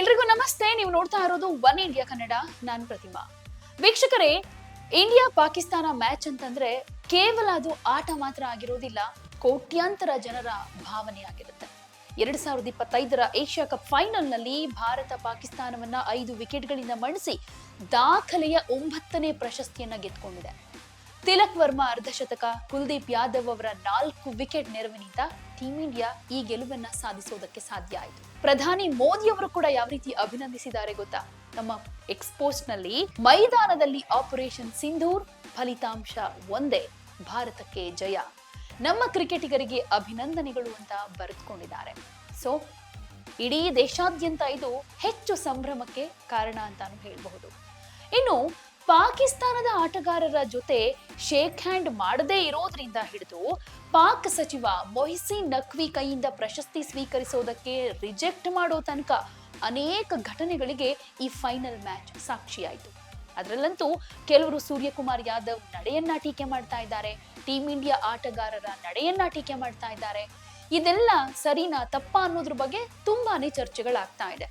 ಎಲ್ರಿಗೂ ನಮಸ್ತೆ. ನೀವು ನೋಡ್ತಾ ಇರೋದು ಒನ್ ಇಂಡಿಯಾ ಕನ್ನಡ. ನಾನು ಪ್ರತಿಮಾ. ವೀಕ್ಷಕರೇ ಇಂಡಿಯಾ ಪಾಕಿಸ್ತಾನ ಮ್ಯಾಚ್ ಅಂತಂದ್ರೆ ಕೇವಲ ಅದು ಆಟ ಮಾತ್ರ ಆಗಿರೋದಿಲ್ಲ, ಕೋಟ್ಯಾಂತರ ಜನರ ಭಾವನೆ ಆಗಿರುತ್ತೆ. ಎರಡ್ ಸಾವಿರದ ಇಪ್ಪತ್ತೈದರ ಏಷ್ಯಾ ಕಪ್ ಫೈನಲ್ನಲ್ಲಿ ಭಾರತ ಪಾಕಿಸ್ತಾನವನ್ನ ಐದು ವಿಕೆಟ್ಗಳಿಂದ ಮಣಿಸಿ ದಾಖಲೆಯ ಒಂಬತ್ತನೇ ಪ್ರಶಸ್ತಿಯನ್ನ ಗೆದ್ಕೊಂಡಿದೆ. ತಿಲಕ್ ವರ್ಮಾ ಅರ್ಧಶತಕ ಕುಲ್ದೀಪ್ ಯಾದವ್ ಅವರ ನಾಲ್ಕು ವಿಕೆಟ್ ನೆರವಿನಿಂದ ಟೀಂ ಇಂಡಿಯಾ ಈ ಗೆಲುವನ್ನ ಸಾಧಿಸೋದಕ್ಕೆ ಸಾಧ್ಯ ಆಯಿತು. ಪ್ರಧಾನಿ ಮೋದಿ ಅವರು ಕೂಡ ಯಾವ ರೀತಿ ಅಭಿನಂದಿಸಿದ್ದಾರೆ ಗೊತ್ತಾ? ನಮ್ಮ ಎಕ್ಸ್ಪೋಸ್ಟ್ನಲ್ಲಿ ಮೈದಾನದಲ್ಲಿ ಆಪರೇಷನ್ ಸಿಂಧೂರ್ ಫಲಿತಾಂಶ ಒಂದೇ, ಭಾರತಕ್ಕೆ ಜಯ. ನಮ್ಮ ಕ್ರಿಕೆಟಿಗರಿಗೆ ಅಭಿನಂದನೆಗಳು ಅಂತ ಬರೆದುಕೊಂಡಿದ್ದಾರೆ. ಸೊ ಇಡೀ ದೇಶಾದ್ಯಂತ ಇದು ಹೆಚ್ಚು ಸಂಭ್ರಮಕ್ಕೆ ಕಾರಣ ಅಂತಾನು ಹೇಳಬಹುದು. ಇನ್ನು ಪಾಕಿಸ್ತಾನದ ಆಟಗಾರರ ಜೊತೆ ಶೇಕ್ ಹ್ಯಾಂಡ್ ಮಾಡದೇ ಇರೋದ್ರಿಂದ ಹಿಡಿದು ಪಾಕ್ ಸಚಿವ ಮೊಹಿಸಿನ್ ನಕ್ವಿ ಕೈಯಿಂದ ಪ್ರಶಸ್ತಿ ಸ್ವೀಕರಿಸೋದಕ್ಕೆ ರಿಜೆಕ್ಟ್ ಮಾಡೋ ತನಕ ಅನೇಕ ಘಟನೆಗಳಿಗೆ ಈ ಫೈನಲ್ ಮ್ಯಾಚ್ ಸಾಕ್ಷಿಯಾಯಿತು. ಅದರಲ್ಲಂತೂ ಕೆಲವರು ಸೂರ್ಯಕುಮಾರ್ ಯಾದವ್ ನಡೆಯನ್ನ ಟೀಕೆ ಮಾಡ್ತಾ ಇದ್ದಾರೆ ಟೀಮ್ ಇಂಡಿಯಾ ಆಟಗಾರರ ನಡೆಯನ್ನ ಟೀಕೆ ಮಾಡ್ತಾ ಇದ್ದಾರೆ. ಇದೆಲ್ಲ ಸರಿನಾ ತಪ್ಪಾ ಅನ್ನೋದ್ರ ಬಗ್ಗೆ ತುಂಬಾನೇ ಚರ್ಚೆಗಳಾಗ್ತಾ ಇದೆ.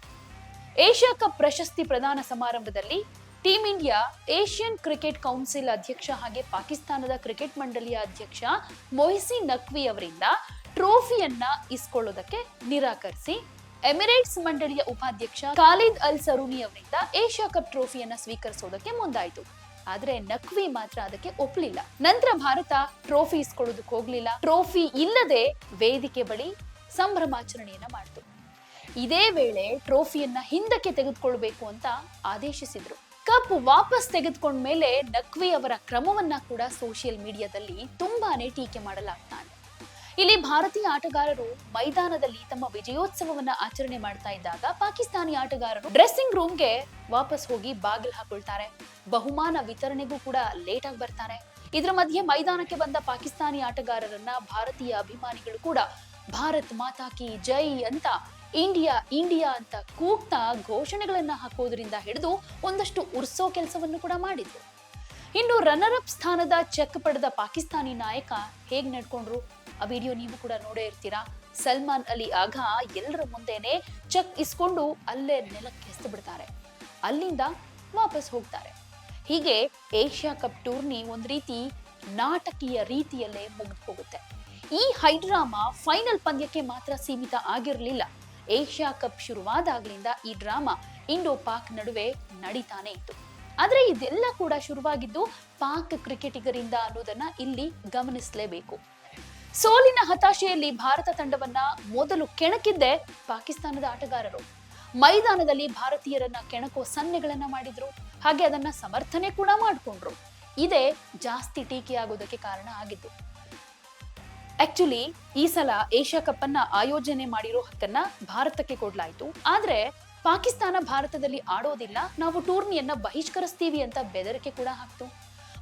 ಏಷ್ಯಾ ಕಪ್ ಪ್ರಶಸ್ತಿ ಪ್ರದಾನ ಸಮಾರಂಭದಲ್ಲಿ team India Asian cricket council ಅಧ್ಯಕ್ಷ ಹಾಗೆ ಪಾಕಿಸ್ತಾನದ ಕ್ರಿಕೆಟ್ ಮಂಡಳಿಯ ಅಧ್ಯಕ್ಷ ಮೊಹಿಸಿ ನಖ್ವಿ ಅವರಿಂದ ಟ್ರೋಫಿಯನ್ನ ಇಸ್ಕೊಳ್ಳೋದಕ್ಕೆ ನಿರಾಕರಿಸಿ ಎಮಿರೇಟ್ಸ್ ಮಂಡಳಿಯ ಉಪಾಧ್ಯಕ್ಷ ಖಾಲಿದ್ ಅಲ್ ಸರೂನಿ ಅವರಿಂದ ಏಷ್ಯಾ ಕಪ್ ಟ್ರೋಫಿಯನ್ನ ಸ್ವೀಕರಿಸೋದಕ್ಕೆ ಮುಂದಾಯಿತು. ಆದ್ರೆ ನಖ್ವಿ ಮಾತ್ರ ಅದಕ್ಕೆ ಒಪ್ಪಲಿಲ್ಲ ನಂತರ ಭಾರತ ಟ್ರೋಫಿ ಇಸ್ಕೊಳ್ಳೋದಕ್ಕೆ ಹೋಗ್ಲಿಲ್ಲ. ಟ್ರೋಫಿ ಇಲ್ಲದೆ ವೇದಿಕೆ ಬಳಿ ಸಂಭ್ರಮಾಚರಣೆಯನ್ನ ಮಾಡಿತು. ಇದೇ ವೇಳೆ ಟ್ರೋಫಿಯನ್ನ ಹಿಂದಕ್ಕೆ ತೆಗೆದುಕೊಳ್ಬೇಕು ಅಂತ ಆದೇಶಿಸಿದ್ರು. ಕಪ್ ವಾಪಸ್ ತೆಗೆದುಕೊಂಡ ಮೇಲೆ ನಕ್ವಿ ಅವರ ಕ್ರಮವನ್ನ ಕೂಡ ಸೋಷಿಯಲ್ ಮೀಡಿಯಾದಲ್ಲಿ ತುಂಬಾನೇ ಟೀಕೆ ಮಾಡಲಾಗ್ತಾ ಇಲ್ಲಿ ಭಾರತೀಯ ಆಟಗಾರರು ಮೈದಾನದಲ್ಲಿ ತಮ್ಮ ವಿಜಯೋತ್ಸವವನ್ನ ಆಚರಣೆ ಮಾಡ್ತಾ ಇದ್ದಾಗ ಪಾಕಿಸ್ತಾನಿ ಆಟಗಾರರು ಡ್ರೆಸ್ಸಿಂಗ್ ರೂಮ್ಗೆ ವಾಪಸ್ ಹೋಗಿ ಬಾಗಿಲು ಹಾಕೊಳ್ತಾರೆ. ಬಹುಮಾನ ವಿತರಣೆಗೂ ಕೂಡ ಲೇಟ್ ಆಗಿ ಬರ್ತಾರೆ. ಇದರ ಮಧ್ಯೆ ಮೈದಾನಕ್ಕೆ ಬಂದ ಪಾಕಿಸ್ತಾನಿ ಆಟಗಾರರನ್ನ ಭಾರತೀಯ ಅಭಿಮಾನಿಗಳು ಕೂಡ ಭಾರತ್ ಮಾತಾ ಕಿ ಜೈ ಅಂತ ಇಂಡಿಯಾ ಇಂಡಿಯಾ ಅಂತ ಕೂಗ್ತಾ ಘೋಷಣೆಗಳನ್ನ ಹಾಕೋದ್ರಿಂದ ಹಿಡಿದು ಒಂದಷ್ಟು ಉರ್ಸೋ ಕೆಲಸವನ್ನು ಕೂಡ ಮಾಡಿದ್ರು. ಇನ್ನು ರನ್ನರ್ ಅಪ್ ಸ್ಥಾನದ ಚೆಕ್ ಪಡೆದ ಪಾಕಿಸ್ತಾನಿ ನಾಯಕ ಹೇಗ್ ನಡ್ಕೊಂಡ್ರು? ಆ ವಿಡಿಯೋ ನೀವು ಕೂಡ ನೋಡೇ ಇರ್ತೀರಾ? ಸಲ್ಮಾನ್ ಅಲಿ ಆಗ ಎಲ್ಲರ ಮುಂದೆನೆ ಚೆಕ್ ಇಸ್ಕೊಂಡು ಅಲ್ಲೇ ನೆಲಕ್ಕೆ ಎಸ್ದು ಬಿಡ್ತಾರೆ ಅಲ್ಲಿಂದ ವಾಪಸ್ ಹೋಗ್ತಾರೆ. ಹೀಗೆ ಏಷ್ಯಾ ಕಪ್ ಟೂರ್ನಿ ಒಂದು ರೀತಿ ನಾಟಕೀಯ ರೀತಿಯಲ್ಲೇ ಮುಗಿದು ಹೋಗುತ್ತೆ. ಈ ಹೈಡ್ರಾಮಾ ಫೈನಲ್ ಪಂದ್ಯಕ್ಕೆ ಮಾತ್ರ ಸೀಮಿತ ಆಗಿರಲಿಲ್ಲ. ಏಷ್ಯಾ ಕಪ್ ಶುರುವಾದಾಗ್ಲಿಂದ ಈ ಡ್ರಾಮಾ ಇಂಡೋ ಪಾಕ್ ನಡುವೆ ನಡೀತಾನೆ ಇತ್ತು. ಆದರೆ ಇದೆಲ್ಲ ಕೂಡ ಶುರುವಾಗಿದ್ದು ಪಾಕ್ ಕ್ರಿಕೆಟಿಗರಿಂದ ಅನ್ನೋದನ್ನ ಇಲ್ಲಿ ಗಮನಿಸಲೇಬೇಕು. ಸೋಲಿನ ಹತಾಶೆಯಲ್ಲಿ ಭಾರತ ತಂಡವನ್ನ ಮೊದಲು ಕೆಣಕಿದ್ದೆ ಪಾಕಿಸ್ತಾನದ ಆಟಗಾರರು. ಮೈದಾನದಲ್ಲಿ ಭಾರತೀಯರನ್ನ ಕೆಣಕೋ ಸನ್ನೆಗಳನ್ನ ಮಾಡಿದ್ರು. ಹಾಗೆ ಅದನ್ನ ಸಮರ್ಥನೆ ಕೂಡ ಮಾಡಿಕೊಂಡ್ರು. ಇದೇ ಜಾಸ್ತಿ ಟೀಕೆಯಾಗೋದಕ್ಕೆ ಕಾರಣ ಆಗಿದ್ದು. ಆಕ್ಚುಲಿ ಈ ಸಲ ಏಷ್ಯಾ ಕಪ್ ಅನ್ನ ಆಯೋಜನೆ ಮಾಡಿರೋ ಹಕ್ಕನ್ನ ಭಾರತಕ್ಕೆ ಕೊಡ್ಲಾಯ್ತು. ಆದ್ರೆ ಪಾಕಿಸ್ತಾನ ಭಾರತದಲ್ಲಿ ಆಡೋದಿಲ್ಲ, ನಾವು ಟೂರ್ನಿಯನ್ನ ಬಹಿಷ್ಕರಿಸ್ತೀವಿ ಅಂತ ಬೆದರಿಕೆ ಕೂಡ ಹಾಕ್ತು.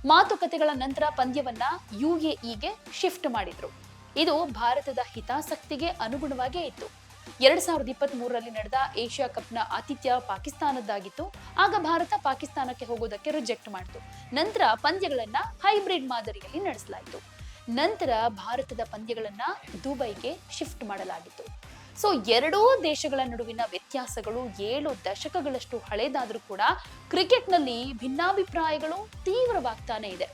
ಮಾತುಕತೆಗಳ ನಂತರ ಪಂದ್ಯವನ್ನ ಯುಎಇಗೆ ಶಿಫ್ಟ್ ಮಾಡಿದ್ರು. ಇದು ಭಾರತದ ಹಿತಾಸಕ್ತಿಗೆ ಅನುಗುಣವಾಗೇ ಇತ್ತು. ಎರಡ್ ಸಾವಿರದ ಇಪ್ಪತ್ತ್ ಮೂರರಲ್ಲಿ ನಡೆದ ಏಷ್ಯಾ ಕಪ್ನ ಆತಿಥ್ಯ ಪಾಕಿಸ್ತಾನದ್ದಾಗಿತ್ತು. ಆಗ ಭಾರತ ಪಾಕಿಸ್ತಾನಕ್ಕೆ ಹೋಗೋದಕ್ಕೆ ರಿಜೆಕ್ಟ್ ಮಾಡಿತು. ನಂತರ ಪಂದ್ಯಗಳನ್ನ ಹೈಬ್ರಿಡ್ ಮಾದರಿಯಲ್ಲಿ ನಡೆಸಲಾಯಿತು. ನಂತರ ಭಾರತದ ಪಂದ್ಯಗಳನ್ನ ದುಬೈಗೆ ಶಿಫ್ಟ್ ಮಾಡಲಾಗಿತ್ತು. ಸೊ, ಎರಡೂ ದೇಶಗಳ ನಡುವಿನ ವ್ಯತ್ಯಾಸಗಳು ಏಳು ದಶಕಗಳಷ್ಟು ಹಳೇದಾದ್ರೂ ಕೂಡ ಕ್ರಿಕೆಟ್ನಲ್ಲಿ ಭಿನ್ನಾಭಿಪ್ರಾಯಗಳು ತೀವ್ರವಾಗ್ತಾನೆ ಇದೆ.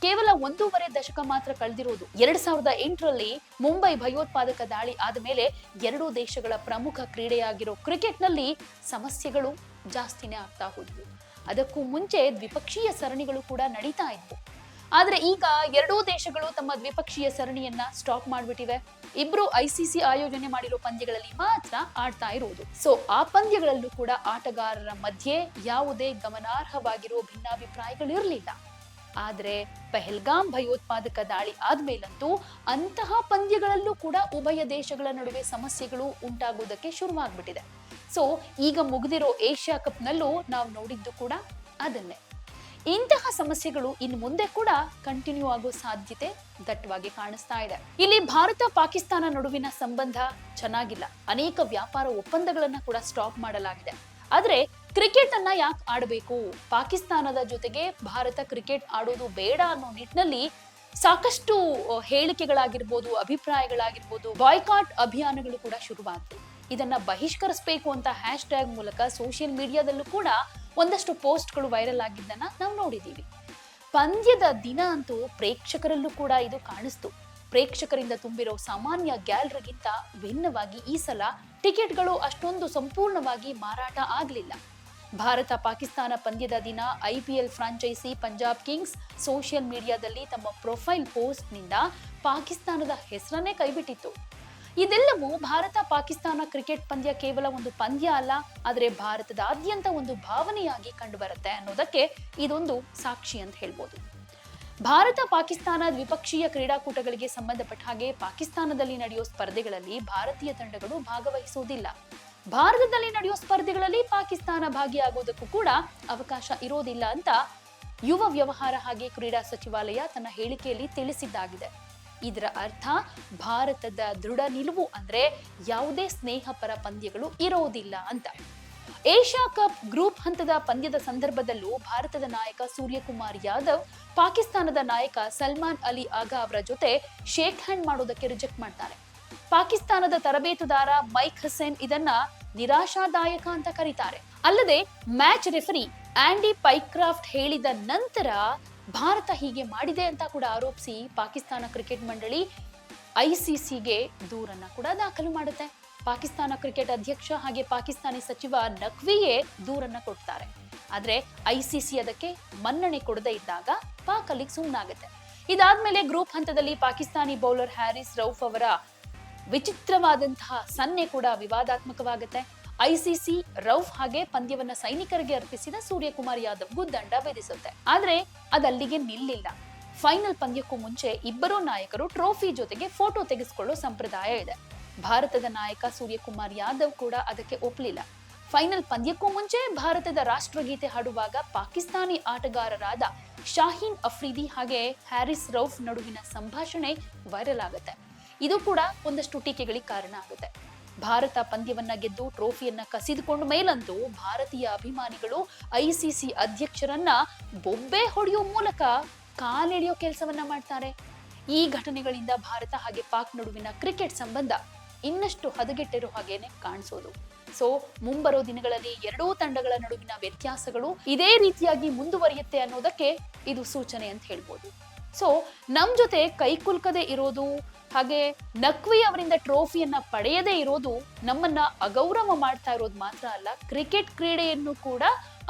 ಕೇವಲ ಒಂದೂವರೆ ದಶಕ ಮಾತ್ರ ಕಳೆದಿರುವುದು ಎರಡ್ ಸಾವಿರದ ಎಂಟರಲ್ಲಿ ಮುಂಬೈ ಭಯೋತ್ಪಾದಕ ದಾಳಿ ಆದ ಮೇಲೆ ಎರಡೂ ದೇಶಗಳ ಪ್ರಮುಖ ಕ್ರೀಡೆಯಾಗಿರೋ ಕ್ರಿಕೆಟ್ನಲ್ಲಿ ಸಮಸ್ಯೆಗಳು ಜಾಸ್ತಿನೇ ಆಗ್ತಾ ಹೋದ್ವು. ಅದಕ್ಕೂ ಮುಂಚೆ ದ್ವಿಪಕ್ಷೀಯ ಸರಣಿಗಳು ಕೂಡ ನಡೀತಾ ಇದ್ವು. ಆದ್ರೆ ಈಗ ಎರಡೂ ದೇಶಗಳು ತಮ್ಮ ದ್ವಿಪಕ್ಷೀಯ ಸರಣಿಯನ್ನ ಸ್ಟಾಪ್ ಮಾಡ್ಬಿಟ್ಟಿವೆ. ಇಬ್ರು ಐಸಿಸಿ ಆಯೋಜನೆ ಮಾಡಿರೋ ಪಂದ್ಯಗಳಲ್ಲಿ ಮಾತ್ರ ಆಡ್ತಾ ಇರುವುದು ಸೊ ಆ ಪಂದ್ಯಗಳಲ್ಲೂ ಕೂಡ ಆಟಗಾರರ ಮಧ್ಯೆ ಯಾವುದೇ ಗಮನಾರ್ಹವಾಗಿರೋ ಭಿನ್ನಾಭಿಪ್ರಾಯಗಳಿರಲಿಲ್ಲ ಆದ್ರೆ ಪೆಹಲ್ಗಾಮ್ ಭಯೋತ್ಪಾದಕ ದಾಳಿ ಆದ್ಮೇಲಂತೂ ಅಂತಹ ಪಂದ್ಯಗಳಲ್ಲೂ ಕೂಡ ಉಭಯ ದೇಶಗಳ ನಡುವೆ ಸಮಸ್ಯೆಗಳು ಉಂಟಾಗುವುದಕ್ಕೆ ಶುರುವಾಗ್ಬಿಟ್ಟಿದೆ. ಸೊ ಈಗ ಮುಗಿದಿರೋ ಏಷ್ಯಾ ಕಪ್ನಲ್ಲೂ ನಾವು ನೋಡಿದ್ದು ಕೂಡ ಅದನ್ನೇ. ಇಂತಹ ಸಮಸ್ಯೆಗಳು ಇನ್ನು ಮುಂದೆ ಕೂಡ ಕಂಟಿನ್ಯೂ ಆಗೋ ಸಾಧ್ಯತೆ ದಟ್ಟವಾಗಿ ಕಾಣಿಸ್ತಾ ಇದೆ. ಇಲ್ಲಿ ಭಾರತ ಪಾಕಿಸ್ತಾನ ನಡುವಿನ ಸಂಬಂಧ ಚೆನ್ನಾಗಿಲ್ಲ. ಅನೇಕ ವ್ಯಾಪಾರ ಒಪ್ಪಂದಗಳನ್ನ ಕೂಡ ಸ್ಟಾಪ್ ಮಾಡಲಾಗಿದೆ. ಆದ್ರೆ ಕ್ರಿಕೆಟ್ ಅನ್ನ ಯಾಕೆ ಆಡಬೇಕು? ಪಾಕಿಸ್ತಾನದ ಜೊತೆಗೆ ಭಾರತ ಕ್ರಿಕೆಟ್ ಆಡೋದು ಬೇಡ ಅನ್ನೋ ನಿಟ್ಟಿನಲ್ಲಿ ಸಾಕಷ್ಟು ಹೇಳಿಕೆಗಳಾಗಿರ್ಬೋದು, ಅಭಿಪ್ರಾಯಗಳಾಗಿರ್ಬೋದು ಬಾಯ್ಕಾಟ್ ಅಭಿಯಾನಗಳು ಕೂಡ ಶುರುವಾಯಿತು ಇದನ್ನ ಬಹಿಷ್ಕರಿಸಬೇಕು ಅಂತ ಹ್ಯಾಶ್ ಟ್ಯಾಗ್ ಮೂಲಕ ಸೋಷಿಯಲ್ ಮೀಡಿಯಾದಲ್ಲೂ ಕೂಡ ಒಂದಷ್ಟು ಪೋಸ್ಟ್ಗಳು ವೈರಲ್ ಆಗಿದ್ದನ್ನ ನಾವು ನೋಡಿದ್ದೀವಿ. ಪಂದ್ಯದ ದಿನ ಅಂತೂ ಪ್ರೇಕ್ಷಕರಲ್ಲೂ ಕೂಡ ಇದು ಕಾಣಿಸ್ತು. ಪ್ರೇಕ್ಷಕರಿಂದ ತುಂಬಿರೋ ಸಾಮಾನ್ಯ ಗ್ಯಾಲರಿಗಿಂತ ಭಿನ್ನವಾಗಿ ಈ ಸಲ ಟಿಕೆಟ್ಗಳು ಅಷ್ಟೊಂದು ಸಂಪೂರ್ಣವಾಗಿ ಮಾರಾಟ ಆಗಲಿಲ್ಲ. ಭಾರತ ಪಾಕಿಸ್ತಾನ ಪಂದ್ಯದ ದಿನ IPL franchise Punjab kings social ಮೀಡಿಯಾದಲ್ಲಿ ತಮ್ಮ ಪ್ರೊಫೈಲ್ ಪೋಸ್ಟ್ನಿಂದ ಪಾಕಿಸ್ತಾನದ ಹೆಸರನ್ನೇ ಕೈಬಿಟ್ಟಿತ್ತು. ಇದೆಲ್ಲವೂ ಭಾರತ ಪಾಕಿಸ್ತಾನ ಕ್ರಿಕೆಟ್ ಪಂದ್ಯ ಕೇವಲ ಒಂದು ಪಂದ್ಯ ಅಲ್ಲ, ಆದರೆ ಭಾರತದಾದ್ಯಂತ ಒಂದು ಭಾವನೆಯಾಗಿ ಕಂಡುಬರುತ್ತೆ ಅನ್ನೋದಕ್ಕೆ ಇದೊಂದು ಸಾಕ್ಷಿ ಅಂತ ಹೇಳ್ಬೋದು. ಭಾರತ ಪಾಕಿಸ್ತಾನ ದ್ವಿಪಕ್ಷೀಯ ಕ್ರೀಡಾಕೂಟಗಳಿಗೆ ಸಂಬಂಧಪಟ್ಟ ಹಾಗೆ ಪಾಕಿಸ್ತಾನದಲ್ಲಿ ನಡೆಯೋ ಸ್ಪರ್ಧೆಗಳಲ್ಲಿ ಭಾರತೀಯ ತಂಡಗಳು ಭಾಗವಹಿಸುವುದಿಲ್ಲ ಭಾರತದಲ್ಲಿ ನಡೆಯೋ ಸ್ಪರ್ಧೆಗಳಲ್ಲಿ ಪಾಕಿಸ್ತಾನ ಭಾಗಿಯಾಗುವುದಕ್ಕೂ ಕೂಡ ಅವಕಾಶ ಇರೋದಿಲ್ಲ ಅಂತ ಯುವ ವ್ಯವಹಾರ ಹಾಗೆ ಕ್ರೀಡಾ ಸಚಿವಾಲಯ ತನ್ನ ಹೇಳಿಕೆಯಲ್ಲಿ ತಿಳಿಸಿದ್ದಾಗಿದೆ. ಇದರ ಅರ್ಥ ಭಾರತದ ದೃಢ ನಿಲುವು ಅಂದ್ರೆ ಯಾವುದೇ ಸ್ನೇಹಪರ ಪಂದ್ಯಗಳು ಇರೋದಿಲ್ಲ ಅಂತ. ಏಷ್ಯಾ ಕಪ್ ಗ್ರೂಪ್ ಹಂತದ ಪಂದ್ಯದ ಸಂದರ್ಭದಲ್ಲೂ ಭಾರತದ ನಾಯಕ ಸೂರ್ಯಕುಮಾರ್ ಯಾದವ್, ಪಾಕಿಸ್ತಾನದ ನಾಯಕ ಸಲ್ಮಾನ್ ಅಲಿ ಆಗಾ ಅವರ ಜೊತೆ ಶೇಕ್ ಹ್ಯಾಂಡ್ ಮಾಡೋದಕ್ಕೆ ರಿಜೆಕ್ಟ್ ಮಾಡ್ತಾರೆ. ಪಾಕಿಸ್ತಾನದ ತರಬೇತುದಾರ ಮೈಕ್ ಹಸೇನ್ ಇದನ್ನ ನಿರಾಶಾದಾಯಕ ಅಂತ ಕರೀತಾರೆ. ಅಲ್ಲದೆ ಮ್ಯಾಚ್ ರೆಫರಿ ಆಂಡಿ ಪೈಕ್ರಾಫ್ಟ್ ಹೇಳಿದ ನಂತರ ಭಾರತ ಹೀಗೆ ಮಾಡಿದೆ ಅಂತ ಕೂಡ ಆರೋಪಿಸಿ ಪಾಕಿಸ್ತಾನ ಕ್ರಿಕೆಟ್ ಮಂಡಳಿ ಐಸಿಸಿಗೆ ದೂರನ್ನ ಕೂಡ ದಾಖಲು ಮಾಡುತ್ತೆ. ಪಾಕಿಸ್ತಾನ ಕ್ರಿಕೆಟ್ ಅಧ್ಯಕ್ಷ ಹಾಗೆ ಪಾಕಿಸ್ತಾನಿ ಸಚಿವ ನಖ್ವಿಯೇ ದೂರನ್ನ ಕೊಡ್ತಾರೆ. ಆದ್ರೆ ಐಸಿಸಿ ಅದಕ್ಕೆ ಮನ್ನಣೆ ಕೊಡದೇ ಇದ್ದಾಗ ಪಾಕ್ ಅಲ್ಲಿಗೆ ಸುಮ್ಮನಾಗುತ್ತೆ ಇದಾದ್ಮೇಲೆ ಗ್ರೂಪ್ ಹಂತದಲ್ಲಿ ಪಾಕಿಸ್ತಾನಿ ಬೌಲರ್ ಹ್ಯಾರಿಸ್ ರೌಫ್ ಅವರ ವಿಚಿತ್ರವಾದಂತಹ ಸನ್ನೆ ಕೂಡ ವಿವಾದಾತ್ಮಕವಾಗುತ್ತೆ. ಐಸಿಸಿ ರೌಫ್ ಹಾಗೆ ಪಂದ್ಯವನ್ನ ಸೈನಿಕರಿಗೆ ಅರ್ಪಿಸಿದ ಸೂರ್ಯಕುಮಾರ್ ಯಾದವ್ಗೂ ದಂಡ ವಿಧಿಸುತ್ತೆ ಆದ್ರೆ ಅದಲ್ಲಿಗೆ ನಿಲ್ಲಿಲ್ಲ. ಫೈನಲ್ ಪಂದ್ಯಕ್ಕೂ ಮುಂಚೆ ಇಬ್ಬರೂ ನಾಯಕರು ಟ್ರೋಫಿ ಜೊತೆಗೆ ಫೋಟೋ ತೆಗೆಸಿಕೊಳ್ಳೋ ಸಂಪ್ರದಾಯ ಇದೆ. ಭಾರತದ ನಾಯಕ ಸೂರ್ಯಕುಮಾರ್ ಯಾದವ್ ಕೂಡ ಅದಕ್ಕೆ ಒಪ್ಪಲಿಲ್ಲ ಫೈನಲ್ ಪಂದ್ಯಕ್ಕೂ ಮುಂಚೆ ಭಾರತದ ರಾಷ್ಟ್ರಗೀತೆ ಹಾಡುವಾಗ ಪಾಕಿಸ್ತಾನಿ ಆಟಗಾರರಾದ ಶಾಹೀನ್ ಅಫ್ರಿದಿ ಹಾಗೆ ಹ್ಯಾರಿಸ್ ರೌಫ್ ನಡುವಿನ ಸಂಭಾಷಣೆ ವೈರಲ್ ಆಗುತ್ತೆ. ಇದು ಕೂಡ ಒಂದಷ್ಟು ಟೀಕೆಗಳಿಗೆ ಕಾರಣ ಆಗುತ್ತೆ. ಭಾರತ ಪಂದ್ಯವನ್ನ ಗೆದ್ದು ಟ್ರೋಫಿಯನ್ನ ಕಸಿದುಕೊಂಡ ಮೇಲಂತೂ ಭಾರತೀಯ ಅಭಿಮಾನಿಗಳು ಐಸಿಸಿ ಅಧ್ಯಕ್ಷರನ್ನ ಬೊಬ್ಬೆ ಹೊಡೆಯುವ ಮೂಲಕ ಕಾಲೆಳೆಯೋ ಕೆಲಸವನ್ನ ಮಾಡ್ತಾರೆ. ಈ ಘಟನೆಗಳಿಂದ ಭಾರತ ಹಾಗೆ ಪಾಕ್ ನಡುವಿನ ಕ್ರಿಕೆಟ್ ಸಂಬಂಧ ಇನ್ನಷ್ಟು ಹದಗೆಟ್ಟಿರೋ ಹಾಗೇನೆ ಕಾಣಿಸೋದು. ಸೊ, ಮುಂಬರೋ ದಿನಗಳಲ್ಲಿ ಎರಡೂ ತಂಡಗಳ ನಡುವಿನ ವ್ಯತ್ಯಾಸಗಳು ಇದೇ ರೀತಿಯಾಗಿ ಮುಂದುವರಿಯುತ್ತೆ ಅನ್ನೋದಕ್ಕೆ ಇದು ಸೂಚನೆ ಅಂತ ಹೇಳ್ಬೋದು. ಸೊ ನಮ್ಮ ಜೊತೆ ಕೈಕುಲ್ಕದೆ ಇರೋದು, ಹಾಗೆ ನಕ್ವಿ ಅವರಿಂದ ಟ್ರೋಫಿಯನ್ನ ಪಡೆಯದೇ ಇರೋದು ನಮ್ಮನ್ನ ಅಗೌರವ ಮಾಡ್ತಾ ಇರೋದು ಮಾತ್ರ ಅಲ್ಲ, ಕ್ರಿಕೆಟ್ ಕ್ರೀಡೆಯನ್ನು ಕೂಡ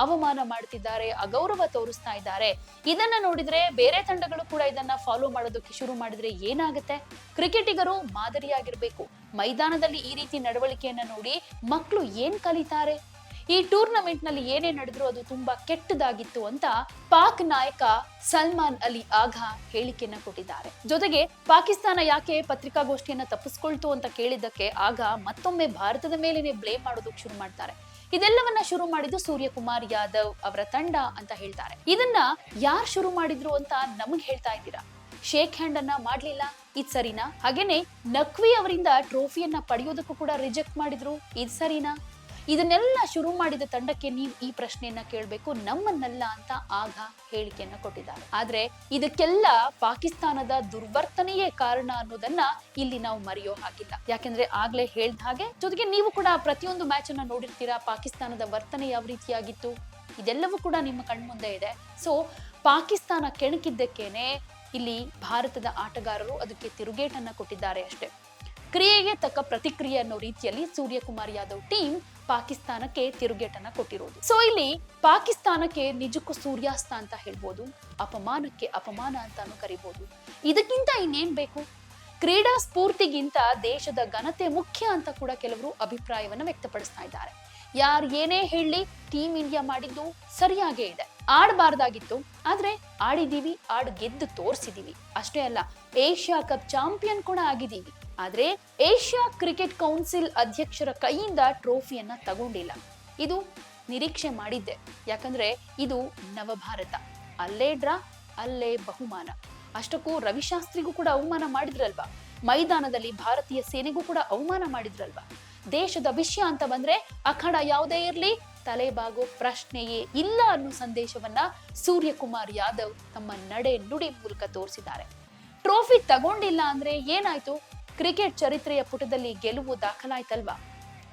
ಅವಮಾನ ಮಾಡ್ತಿದ್ದಾರೆ, ಅಗೌರವ ತೋರಿಸ್ತಾ ಇದ್ದಾರೆ. ಇದನ್ನ ನೋಡಿದ್ರೆ ಬೇರೆ ತಂಡಗಳು ಕೂಡ ಇದನ್ನ ಫಾಲೋ ಮಾಡೋದಕ್ಕೆ ಶುರು ಮಾಡಿದ್ರೆ ಏನಾಗುತ್ತೆ? ಕ್ರಿಕೆಟಿಗರು ಮಾದರಿಯಾಗಿರ್ಬೇಕು. ಮೈದಾನದಲ್ಲಿ ಈ ರೀತಿ ನಡವಳಿಕೆಯನ್ನ ನೋಡಿ ಮಕ್ಕಳು ಏನ್ ಕಲಿತಾರೆ? ಈ ಟೂರ್ನಮೆಂಟ್ನಲ್ಲಿ ಏನೇ ನಡೆದ್ರು ಅದು ತುಂಬಾ ಕೆಟ್ಟದಾಗಿತ್ತು ಅಂತ ಪಾಕ್ ನಾಯಕ ಸಲ್ಮಾನ್ ಅಲಿ ಆಘಾ ಹೇಳಿಕೆಯನ್ನ ಕೊಟ್ಟಿದ್ದಾರೆ. ಜೊತೆಗೆ ಪಾಕಿಸ್ತಾನ ಯಾಕೆ ಪತ್ರಿಕಾಗೋಷ್ಠಿಯನ್ನ ತಪ್ಪಿಸ್ಕೊಳ್ತು ಅಂತ ಕೇಳಿದ್ದಕ್ಕೆ ಆಗ ಮತ್ತೊಮ್ಮೆ ಭಾರತದ ಮೇಲೇನೆ ಬ್ಲೇಮ್ ಮಾಡೋದಕ್ಕೆ ಶುರು ಮಾಡ್ತಾರೆ. ಇದೆಲ್ಲವನ್ನ ಶುರು ಮಾಡಿದ್ದು ಸೂರ್ಯಕುಮಾರ್ ಯಾದವ್ ಅವರ ತಂಡ ಅಂತ ಹೇಳ್ತಾರೆ. ಇದನ್ನ ಯಾರು ಶುರು ಮಾಡಿದ್ರು ಅಂತ ನಮಗ್ ಹೇಳ್ತಾ ಇದ್ದೀರಾ? ಶೇಕ್ ಹ್ಯಾಂಡ್ ಅನ್ನ ಮಾಡ್ಲಿಲ್ಲ? ಇದ್ ಸರಿನಾ? ಹಾಗೇನೆ ನಕ್ವಿ ಅವರಿಂದ ಟ್ರೋಫಿಯನ್ನ ಪಡೆಯೋದಕ್ಕೂ ಕೂಡ ರಿಜೆಕ್ಟ್ ಮಾಡಿದ್ರು? ಇದ್ ಸರಿನಾ? ಇದನ್ನೆಲ್ಲ ಶುರು ಮಾಡಿದ ತಂಡಕ್ಕೆ ನೀವು ಈ ಪ್ರಶ್ನೆಯನ್ನ ಕೇಳಬೇಕು, ನಮ್ಮನ್ನಲ್ಲ ಅಂತ ಆಗ ಹೇಳಿಕೆಯನ್ನ ಕೊಟ್ಟಿದ್ದಾರೆ. ಆದ್ರೆ ಇದಕ್ಕೆಲ್ಲ ಪಾಕಿಸ್ತಾನದ ದುರ್ವರ್ತನೆಯೇ ಕಾರಣ ಅನ್ನೋದನ್ನ ಇಲ್ಲಿ ನಾವು ಮರೆಯೋ ಹಾಗಿಲ್ಲ. ಯಾಕೆಂದ್ರೆ ಆಗ್ಲೇ ಹೇಳ್ದ ಹಾಗೆ ಜೊತೆಗೆ ನೀವು ಕೂಡ ಪ್ರತಿಯೊಂದು ಮ್ಯಾಚ್ ಅನ್ನ ನೋಡಿರ್ತೀರಾ, ಪಾಕಿಸ್ತಾನದ ವರ್ತನೆ ಯಾವ ರೀತಿಯಾಗಿತ್ತು? ಇದೆಲ್ಲವೂ ಕೂಡ ನಿಮ್ಮ ಕಣ್ಮುಂದೆ ಇದೆ. ಸೊ ಪಾಕಿಸ್ತಾನ ಕೆಣಕಿದ್ದಕ್ಕೇನೆ ಇಲ್ಲಿ ಭಾರತದ ಆಟಗಾರರು ಅದಕ್ಕೆ ತಿರುಗೇಟನ್ನ ಕೊಟ್ಟಿದ್ದಾರೆ ಅಷ್ಟೇ. ಕ್ರಿಯೆಗೆ ತಕ್ಕ ಪ್ರತಿಕ್ರಿಯೆ ಅನ್ನೋ ರೀತಿಯಲ್ಲಿ ಸೂರ್ಯಕುಮಾರ್ ಯಾದವ್ ಟೀಮ್ ಪಾಕಿಸ್ತಾನಕ್ಕೆ ತಿರುಗೇಟನ್ನ ಕೊಟ್ಟಿರೋದು. ಸೊ ಇಲ್ಲಿ ಪಾಕಿಸ್ತಾನಕ್ಕೆ ನಿಜಕ್ಕೂ ಸೂರ್ಯಾಸ್ತ ಅಂತ ಹೇಳ್ಬೋದು, ಅಪಮಾನಕ್ಕೆ ಅಪಮಾನ ಅಂತಾನು ಕರಿಬಹುದು ಇದಕ್ಕಿಂತ ಇನ್ನೇನ್ ಬೇಕು? ಕ್ರೀಡಾ ಸ್ಫೂರ್ತಿಗಿಂತ ದೇಶದ ಘನತೆ ಮುಖ್ಯ ಅಂತ ಕೂಡ ಕೆಲವರು ಅಭಿಪ್ರಾಯವನ್ನ ವ್ಯಕ್ತಪಡಿಸ್ತಾ ಇದ್ದಾರೆ. ಯಾರು ಏನೇ ಹೇಳಿ ಟೀಮ್ ಇಂಡಿಯಾ ಮಾಡಿದ್ದು ಸರಿಯಾಗೇ ಇದೆ. ಆಡಬಾರ್ದಾಗಿತ್ತು, ಆದ್ರೆ ಆಡಿದೀವಿ, ಆಡ್ ಗೆದ್ದು ತೋರಿಸಿದೀವಿ. ಅಷ್ಟೇ ಅಲ್ಲ, ಏಷ್ಯಾ ಕಪ್ ಚಾಂಪಿಯನ್ ಕೂಡ ಆಗಿದ್ದೀವಿ ಆದ್ರೆ ಏಷ್ಯಾ ಕ್ರಿಕೆಟ್ ಕೌನ್ಸಿಲ್ ಅಧ್ಯಕ್ಷರ ಕೈಯಿಂದ ಟ್ರೋಫಿಯನ್ನ ತಗೊಂಡಿಲ್ಲ. ಇದು ನಿರೀಕ್ಷೆ ಮಾಡಿದ್ದೆ. ಯಾಕಂದ್ರೆ ಇದು ನವಭಾರತ. ಅಲ್ಲೇ ಡ್ರಾ, ಅಲ್ಲೇ ಬಹುಮಾನ. ಅಷ್ಟಕ್ಕೂ ರವಿಶಾಸ್ತ್ರಿಗೂ ಕೂಡ ಅವಮಾನ ಮಾಡಿದ್ರಲ್ವಾ? ಮೈದಾನದಲ್ಲಿ ಭಾರತೀಯ ಸೇನೆಗೂ ಕೂಡ ಅವಮಾನ ಮಾಡಿದ್ರಲ್ವಾ? ದೇಶದ ವಿಷಯ ಅಂತ ಬಂದ್ರೆ ಅಖಾಡ ಯಾವುದೇ ಇರಲಿ, ತಲೆಬಾಗೋ ಪ್ರಶ್ನೆಯೇ ಇಲ್ಲ ಅನ್ನೋ ಸಂದೇಶವನ್ನ ಸೂರ್ಯಕುಮಾರ್ ಯಾದವ್ ತಮ್ಮ ನಡೆ ನುಡಿ ಮೂಲಕ ತೋರಿಸಿದ್ದಾರೆ. ಟ್ರೋಫಿ ತಗೊಂಡಿಲ್ಲ ಅಂದ್ರೆ ಏನಾಯ್ತು? ಕ್ರಿಕೆಟ್ ಚರಿತ್ರೆಯ ಪುಟದಲ್ಲಿ ಗೆಲುವು ದಾಖಲಾಯ್ತಲ್ವಾ?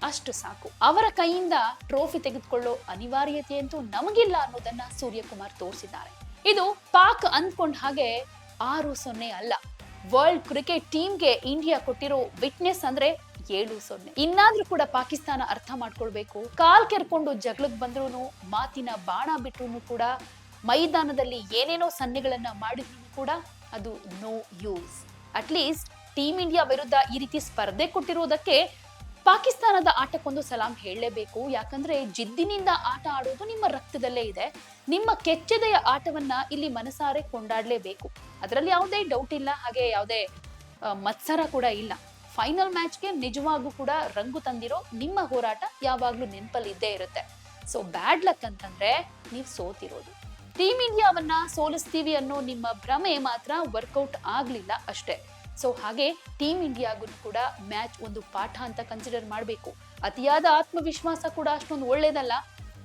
ಅಷ್ಟು ಸಾಕು. ಅವರ ಕೈಯಿಂದ ಟ್ರೋಫಿ ತೆಗೆದುಕೊಳ್ಳೋ ಅನಿವಾರ್ಯತೆ ಅಂತೂ ನಮಗಿಲ್ಲ ಅನ್ನೋದನ್ನ ಸೂರ್ಯಕುಮಾರ್ ತೋರಿಸಿದ್ದಾರೆ. ಇದು ಪಾಕ್ ಅಂದ್ಕೊಂಡ ಹಾಗೆ ಆರು ಸೊನ್ನೆ ಅಲ್ಲ. ವರ್ಲ್ಡ್ ಕ್ರಿಕೆಟ್ ಟೀಮ್ಗೆ ಇಂಡಿಯಾ ಕೊಟ್ಟಿರೋ ವಿಟ್ನೆಸ್ ಅಂದ್ರೆ ಏಳು ಸೊನ್ನೆ. ಇನ್ನಾದ್ರೂ ಕೂಡ ಪಾಕಿಸ್ತಾನ ಅರ್ಥ ಮಾಡ್ಕೊಳ್ಬೇಕು. ಕಾಲ್ ಕೆರ್ಕೊಂಡು ಜಗಳಕ್ ಬಂದ್ರು ಮಾತಿನ ಬಾಣ ಬಿಟ್ರು ಕೂಡ, ಮೈದಾನದಲ್ಲಿ ಏನೇನೋ ಸನ್ನೆಗಳನ್ನ ಮಾಡಿದ್ರು ಕೂಡ ಅದು no use at least team India ವಿರುದ್ಧ ಈ ರೀತಿ ಸ್ಪರ್ಧೆ ಕೊಟ್ಟಿರುವುದಕ್ಕೆ ಪಾಕಿಸ್ತಾನದ ಆಟಕ್ಕೊಂದು ಸಲಾಂ ಹೇಳಲೇಬೇಕು. ಯಾಕಂದ್ರೆ ಜಿದ್ದಿನಿಂದ ಆಟ ಆಡೋದು ನಿಮ್ಮ ರಕ್ತದಲ್ಲೇ ಇದೆ. ನಿಮ್ಮ ಕೆಚ್ಚದೆಯ ಆಟವನ್ನ ಇಲ್ಲಿ ಮನಸಾರೆ ಕೊಂಡಾಡಲೇಬೇಕು. ಅದರಲ್ಲಿ ಯಾವುದೇ ಡೌಟ್ ಇಲ್ಲ, ಹಾಗೆ ಯಾವುದೇ ಮತ್ಸರ ಕೂಡ ಇಲ್ಲ. ಫೈನಲ್ ಮ್ಯಾಚ್ಗೆ ನಿಜವಾಗೂ ಕೂಡ ರಂಗು ತಂದಿರೋ ನಿಮ್ಮ ಹೋರಾಟ ಯಾವಾಗ್ಲೂ ನೆನಪಲ್ಲಿ ಇದ್ದೇ ಇರುತ್ತೆ. ಸೊ ಬ್ಯಾಡ್ ಲಕ್ ಅಂತಂದ್ರೆ ನೀವು ಸೋತಿರೋದು. ಟೀಮ್ ಇಂಡಿಯಾವನ್ನ ಸೋಲಿಸ್ತೀವಿ ಅನ್ನೋ ನಿಮ್ಮ ಭ್ರಮೆ ಮಾತ್ರ ವರ್ಕೌಟ್ ಆಗ್ಲಿಲ್ಲ ಅಷ್ಟೇ. ಸೊ ಹಾಗೆ ಟೀಮ್ ಇಂಡಿಯಾಗೂ ಕೂಡ ಮ್ಯಾಚ್ ಒಂದು ಪಾಠ ಅಂತ ಕನ್ಸಿಡರ್ ಮಾಡಬೇಕು. ಅತಿಯಾದ ಆತ್ಮವಿಶ್ವಾಸ ಕೂಡ ಅಷ್ಟೊಂದು ಒಳ್ಳೇದಲ್ಲ.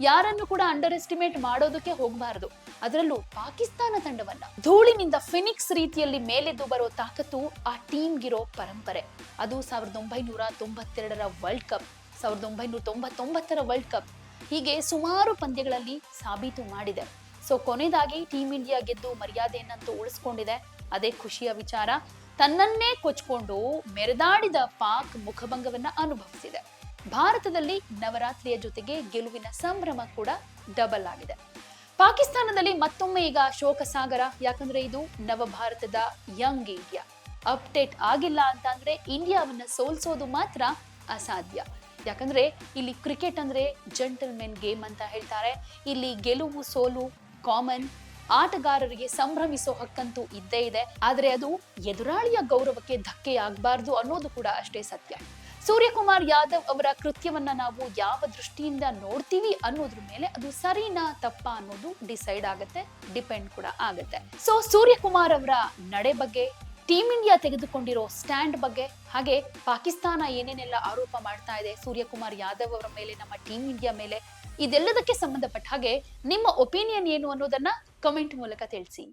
ಯಾರನ್ನು ಕೂಡ ಅಂಡರ್ ಎಸ್ಟಿಮೇಟ್ ಮಾಡೋದಕ್ಕೆ ಹೋಗಬಾರದು. ಅದರಲ್ಲೂ ಪಾಕಿಸ್ತಾನ ತಂಡವನ್ನ ಧೂಳಿನಿಂದ ಫಿನಿಕ್ಸ್ ರೀತಿಯಲ್ಲಿ ಮೇಲೆದ್ದು ಬರೋ ತಾಕತ್ತು ಆ ಟೀಮ್ಗಿರೋ ಪರಂಪರೆ. ಅದು ಸಾವಿರದ ಒಂಬೈನೂರ ತೊಂಬತ್ತೆರಡರ ವರ್ಲ್ಡ್ ಕಪ್ ಸಾವಿರದ ಒಂಬೈನೂರ ತೊಂಬತ್ತೊಂಬತ್ತರ ವರ್ಲ್ಡ್ ಕಪ್ ಹೀಗೆ ಸುಮಾರು ಪಂದ್ಯಗಳಲ್ಲಿ ಸಾಬೀತು ಮಾಡಿದೆ. ಸೊ ಕೊನೆಯದಾಗಿ ಟೀಮ್ ಇಂಡಿಯಾ ಗೆದ್ದು ಮರ್ಯಾದೆಯನ್ನಂತೂ ಉಳಿಸ್ಕೊಂಡಿದೆ. ಅದೇ ಖುಷಿಯ ವಿಚಾರ. ತನ್ನನ್ನೇ ಕೊಚ್ಕೊಂಡು ಮೆರೆದಾಡಿದ ಪಾಕ್ ಮುಖಭಂಗವನ್ನ ಅನುಭವಿಸಿದೆ. ಭಾರತದಲ್ಲಿ ನವರಾತ್ರಿಯ ಜೊತೆಗೆ ಗೆಲುವಿನ ಸಂಭ್ರಮ ಕೂಡ ಡಬಲ್ ಆಗಿದೆ. ಪಾಕಿಸ್ತಾನದಲ್ಲಿ ಮತ್ತೊಮ್ಮೆ ಈಗ ಶೋಕ ಸಾಗರ ಯಾಕಂದ್ರೆ ಇದು ನವ ಭಾರತದ ಯಂಗ್ ಇಂಡಿಯಾ ಅಪ್ಡೇಟ್ ಆಗಿಲ್ಲ ಅಂತ ಅಂದ್ರೆ ಇಂಡಿಯಾವನ್ನ ಸೋಲ್ಸೋದು ಮಾತ್ರ ಅಸಾಧ್ಯ. ಯಾಕಂದ್ರೆ ಇಲ್ಲಿ ಕ್ರಿಕೆಟ್ ಅಂದ್ರೆ ಜೆಂಟಲ್ಮೆನ್ ಗೇಮ್ ಅಂತ ಹೇಳ್ತಾರೆ. ಇಲ್ಲಿ ಗೆಲುವು ಸೋಲು ಕಾಮನ್ ಆಟಗಾರರಿಗೆ ಸಂಭ್ರಮಿಸೋ ಹಕ್ಕಂತೂ ಇದ್ದೇ ಇದೆ. ಆದರೆ ಅದು ಎದುರಾಳಿಯ ಗೌರವಕ್ಕೆ ಧಕ್ಕೆ ಆಗ್ಬಾರ್ದು ಅನ್ನೋದು ಕೂಡ ಅಷ್ಟೇ ಸತ್ಯ. ಸೂರ್ಯಕುಮಾರ್ ಯಾದವ್ ಅವರ ಕೃತ್ಯವನ್ನ ನಾವು ಯಾವ ದೃಷ್ಟಿಯಿಂದ ನೋಡ್ತೀವಿ ಅನ್ನೋದ್ರ ಮೇಲೆ ಅದು ಸರಿನಾ ತಪ್ಪಾ ಅನ್ನೋದು ಡಿಸೈಡ್ ಆಗತ್ತೆ, ಡಿಪೆಂಡ್ ಕೂಡ ಆಗತ್ತೆ. ಸೊ ಸೂರ್ಯಕುಮಾರ್ ಅವರ ನಡೆ ಬಗ್ಗೆ ಟೀಮ್ ಇಂಡಿಯಾ ತೆಗೆದುಕೊಂಡಿರೋ ಸ್ಟ್ಯಾಂಡ್ ಬಗ್ಗೆ, ಹಾಗೆ ಪಾಕಿಸ್ತಾನ ಏನೇನೆಲ್ಲ ಆರೋಪ ಮಾಡ್ತಾ ಇದೆ ಸೂರ್ಯಕುಮಾರ್ ಯಾದವ್ ಅವರ ಮೇಲೆ, ನಮ್ಮ ಟೀಮ್ ಇಂಡಿಯಾ ಮೇಲೆ, ಇದೆಲ್ಲದಕ್ಕೆ ಸಂಬಂಧಪಟ್ಟ ಹಾಗೆ ನಿಮ್ಮ ಒಪಿನಿಯನ್ ಏನು ಅನ್ನೋದನ್ನ ಕಮೆಂಟ್ ಮೂಲಕ ತಿಳಿಸಿ.